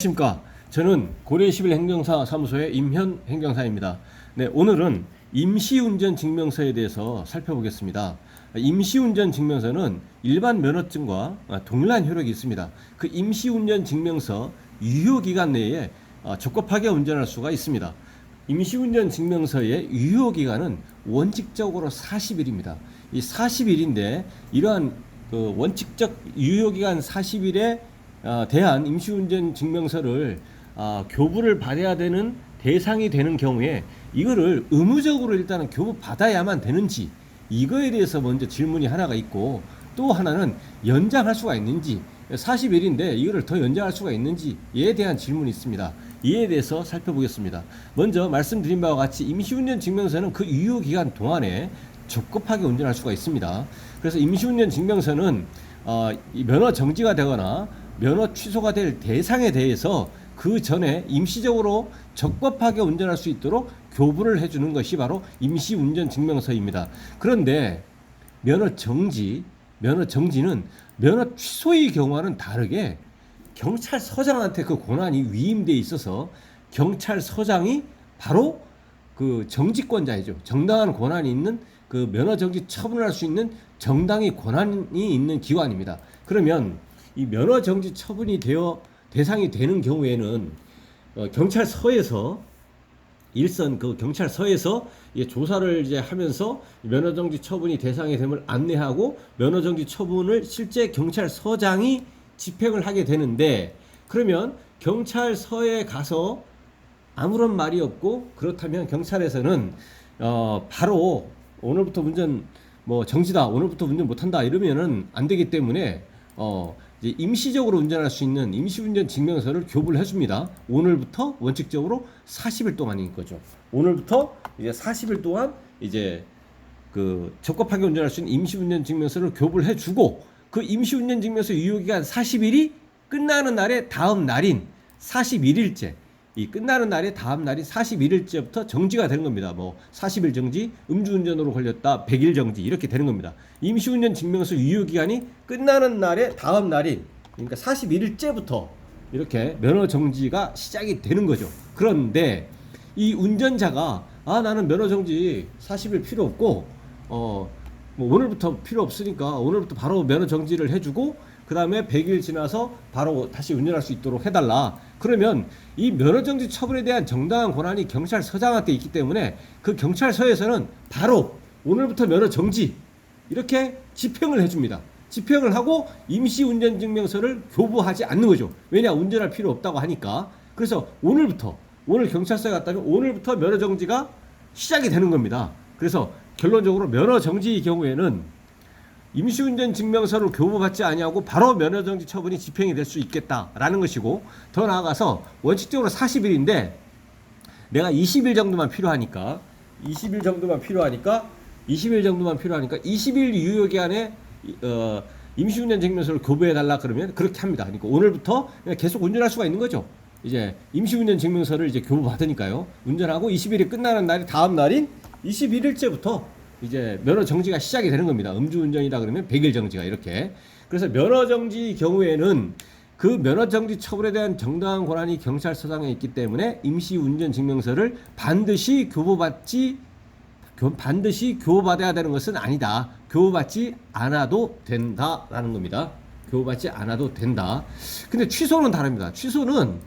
안녕하십니까. 저는 고려시빌 행정사 사무소의 임현 행정사입니다. 네, 오늘은 임시운전 증명서에 대해서 살펴보겠습니다. 임시운전 증명서는 일반 면허증과 동일한 효력이 있습니다. 그 임시운전 증명서 유효기간 내에 어, 적법하게 운전할 수가 있습니다. 임시운전 증명서의 유효기간은 원칙적으로 40일입니다. 이 40일인데 이러한 그 원칙적 유효기간 40일에 어, 대한 임시운전 증명서를 어, 교부를 받아야 되는 대상이 되는 경우에 이거를 의무적으로 일단은 교부 받아야만 되는지 이거에 대해서 먼저 질문이 하나가 있고 또 하나는 연장할 수가 있는지 40일인데 이거를 더 연장할 수가 있는지에 대한 질문이 있습니다. 이에 대해서 살펴보겠습니다. 먼저 말씀드린 바와 같이 임시운전 증명서는 그 유효 기간 동안에 적급하게 운전할 수가 있습니다. 그래서 임시운전 증명서는 어, 이 면허 정지가 되거나 면허 취소가 될 대상에 대해서 그 전에 임시적으로 적법하게 운전할 수 있도록 교부를 해주는 것이 바로 임시운전 증명서입니다. 그런데 면허 정지, 면허 정지는 면허 취소의 경우와는 다르게 경찰서장한테 그 권한이 위임돼 있어서 경찰서장이 바로 그 정지권자이죠. 정당한 권한이 있는 그 면허 정지 처분을 할수 있는 정당의 권한이 있는 기관입니다. 그러면 이 면허 정지 처분이 되어 대상이 되는 경우에는 어, 경찰서에서 일선 그 경찰서에서 이 조사를 이제 하면서 면허 정지 처분이 대상이 됨을 안내하고 면허 정지 처분을 실제 경찰서장이 집행을 하게 되는데 그러면 경찰서에 가서 아무런 말이 없고 그렇다면 경찰에서는 어 바로 오늘부터 운전 뭐 정지다 오늘부터 운전 못한다 이러면은 안 되기 때문에 어 이제 임시적으로 운전할 수 있는 임시운전 증명서를 교부를 해줍니다. 오늘부터 원칙적으로 40일 동안인 거죠. 오늘부터 이제 40일 동안 이제 그 적법하게 운전할 수 있는 임시운전 증명서를 교부를 해주고 그 임시운전 증명서 유효기간 40일이 끝나는 날의 다음 날인 41일째 이 끝나는 날의 다음 날인 41일째부터 정지가 되는 겁니다. 뭐 40일 정지, 음주운전으로 걸렸다 100일 정지 이렇게 되는 겁니다. 임시운전 증명서 유효 기간이 끝나는 날의 다음 날인 그러니까 41일째부터 이렇게 면허 정지가 시작이 되는 거죠. 그런데 이 운전자가 아 나는 면허 정지 40일 필요 없고 어뭐 오늘부터 필요 없으니까 오늘부터 바로 면허 정지를 해주고 그 다음에 100일 지나서 바로 다시 운전할 수 있도록 해달라. 그러면 이 면허 정지 처분에 대한 정당한 권한이 경찰서장한테 있기 때문에 그 경찰서에서는 바로 오늘부터 면허 정지 이렇게 집행을 해줍니다. 집행을 하고 임시 운전 증명서를 교부하지 않는 거죠. 왜냐 운전할 필요 없다고 하니까. 그래서 오늘부터 오늘 경찰서에 갔다면 오늘부터 면허 정지가 시작이 되는 겁니다. 그래서 결론적으로 면허 정지의 경우에는 임시운전 증명서를 교부받지 아니하고 바로 면허 정지 처분이 집행이 될 수 있겠다라는 것이고 더 나아가서 원칙적으로 40일인데 내가 20일 정도만 필요하니까 20일 정도만 필요하니까 20일 정도만 필요하니까 20일 유효 기간에 어, 임시운전 증명서를 교부해 달라 그러면 그렇게 합니다. 그러니까 오늘부터 계속 운전할 수가 있는 거죠. 이제 임시운전 증명서를 이제 교부 받으니까요. 운전하고 20일이 끝나는 날이 다음 날인 21일째부터 이제 면허 정지가 시작이 되는 겁니다. 음주운전이다 그러면 100일 정지가 이렇게. 그래서 면허 정지 경우에는 그 면허 정지 처분에 대한 정당한 권한이 경찰서장에 있기 때문에 임시 운전 증명서를 반드시 교부받지 교- 반드시 교부받아야 되는 것은 아니다. 교부받지 않아도 된다라는 겁니다. 교부받지 않아도 된다. 근데 취소는 다릅니다. 취소는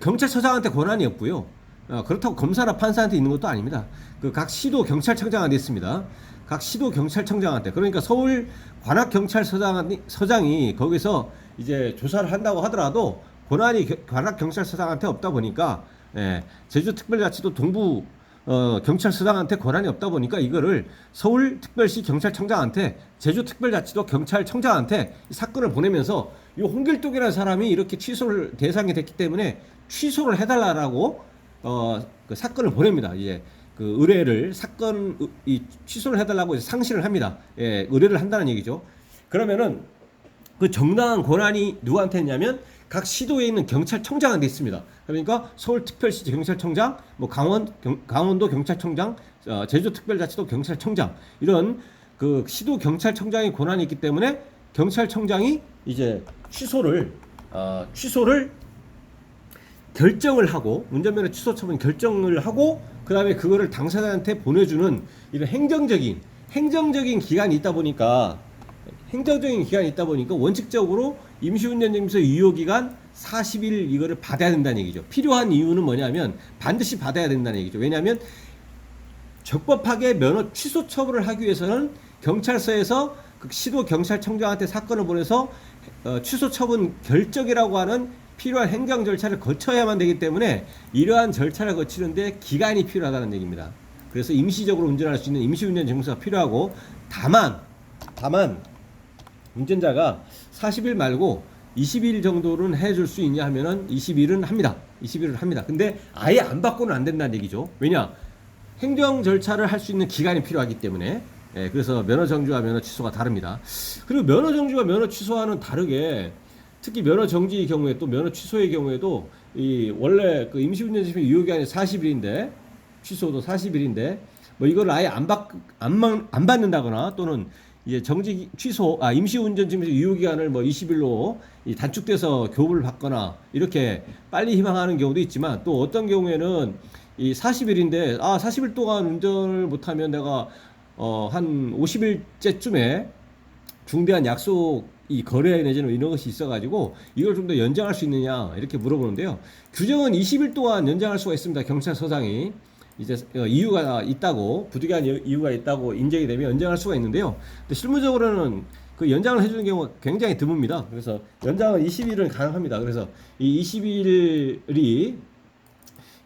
경찰서장한테 권한이 없고요. 어, 그렇다고 검사나 판사한테 있는 것도 아닙니다. 그 각 시도 경찰청장한테 있습니다. 각 시도 경찰청장한테 그러니까 서울 관악 경찰서장 서장이 거기서 이제 조사를 한다고 하더라도 권한이 겨- 관악 경찰서장한테 없다 보니까 예, 제주특별자치도 동부 어, 경찰서장한테 권한이 없다 보니까 이거를 서울특별시 경찰청장한테 제주특별자치도 경찰청장한테 이 사건을 보내면서 이 홍길동이라는 사람이 이렇게 취소를 대상이 됐기 때문에 취소를 해달라라고 어, 그 사건을 보냅니다. 이제 그 의뢰를 사건 의- 이 취소를 해달라고 상실을 합니다. 예, 의뢰를 한다는 얘기죠. 그러면은 그 정당한 권한이 누구한테 있냐면 각 시도에 있는 경찰청장한테 있습니다. 그러니까 서울특별시 경찰청장, 뭐 강원 경, 강원도 경찰청장, 어, 제주특별자치도 경찰청장 이런 그 시도 경찰청장의 권한이 있기 때문에 경찰청장이 이제 취소를 어, 취소를 결정을 하고 운전면허 취소 처분 결정을 하고 그다음에 그거를 당사자한테 보내주는 이런 행정적인 행정적인 기간이 있다 보니까 행정적인 기간이 있다 보니까 원칙적으로 임시운전증명서 유효 기간 40일 이거를 받아야 된다는 얘기죠. 필요한 이유는 뭐냐면 반드시 받아야 된다는 얘기죠. 왜냐하면 적법하게 면허 취소 처분을 하기 위해서는 경찰서에서 그 시도 경찰청장한테 사건을 보내서 어, 취소 처분 결정이라고 하는 필요한 행정 절차를 거쳐야만 되기 때문에 이러한 절차를 거치는데 기간이 필요하다는 얘기입니다. 그래서 임시적으로 운전할 수 있는 임시운전 증서가 필요하고 다만 다만 운전자가 40일 말고 20일 정도는 해줄 수 있냐 하면은 20일은 합니다. 20일은 합니다. 근데 아예 안 받고는 안 된다는 얘기죠. 왜냐? 행정 절차를 할 수 있는 기간이 필요하기 때문에 예, 그래서 면허 정지와 면허 취소가 다릅니다. 그리고 면허 정지와 면허 취소와는 다르게 특히 면허 정지의 경우에 또 면허 취소의 경우에도 이 원래 그 임시운전시비 유효 기간이 40일인데 취소도 40일인데 뭐 이걸 아예 안 받, 안, 만- 안 받는다거나 또는 이제 정지 취소 아 임시운전 증명서 유효 기간을 뭐 20일로 이 단축돼서 교부를 받거나 이렇게 빨리 희망하는 경우도 있지만 또 어떤 경우에는 이 40일인데 아 40일 동안 운전을 못하면 내가 어 한 50일째쯤에 중대한 약속 이 거래 내지는 이런 것이 있어가지고 이걸 좀 더 연장할 수 있느냐 이렇게 물어보는데요. 규정은 20일 동안 연장할 수가 있습니다. 경찰서장이 이제 어, 이유가 있다고 부득이한 이유- 이유가 있다고 인정이 되면 연장할 수가 있는데요. 근데 실무적으로는 그 연장을 해주는 경우가 굉장히 드뭅니다. 그래서 연장은 20일은 가능합니다. 그래서 이 20일이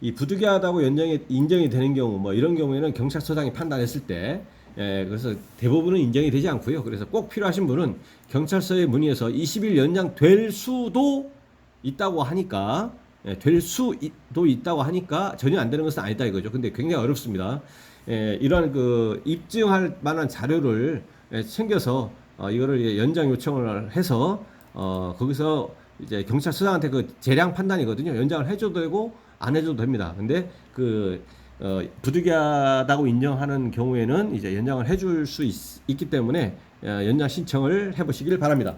이 부득이하다고 연장이 인정이 되는 경우 뭐 이런 경우에는 경찰서장이 판단했을 때 예, 그래서 대부분은 인정이 되지 않고요. 그래서 꼭 필요하신 분은 경찰서에 문의해서 20일 연장 될 수도 있다고 하니까 예, 될 수도 있다고 하니까 전혀 안 되는 것은 아니다 이거죠. 근데 굉장히 어렵습니다. 예, 이러한 그 입증할 만한 자료를 예, 챙겨서 어, 이거를 연장 요청을 해서 어, 거기서 이제 경찰서장한테 그 재량 판단이거든요. 연장을 해줘도 되고 안 해줘도 됩니다. 근데 그 어, 부득이하다고 인정하는 경우에는 이제 연장을 해줄 수 있, 기 때문에 어, 연장 신청을 해보시길 바랍니다.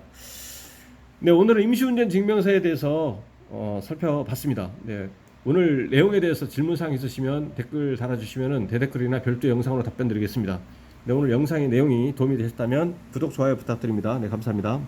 네, 오늘은 임시운전 증명서에 대해서 어, 살펴봤습니다. 네, 오늘 내용에 대해서 질문사항 있으시면 댓글 달아주시면 대댓글이나 별도 영상으로 답변 드리겠습니다. 네, 오늘 영상의 내용이 도움이 되셨다면 구독, 좋아요 부탁드립니다. 네, 감사합니다.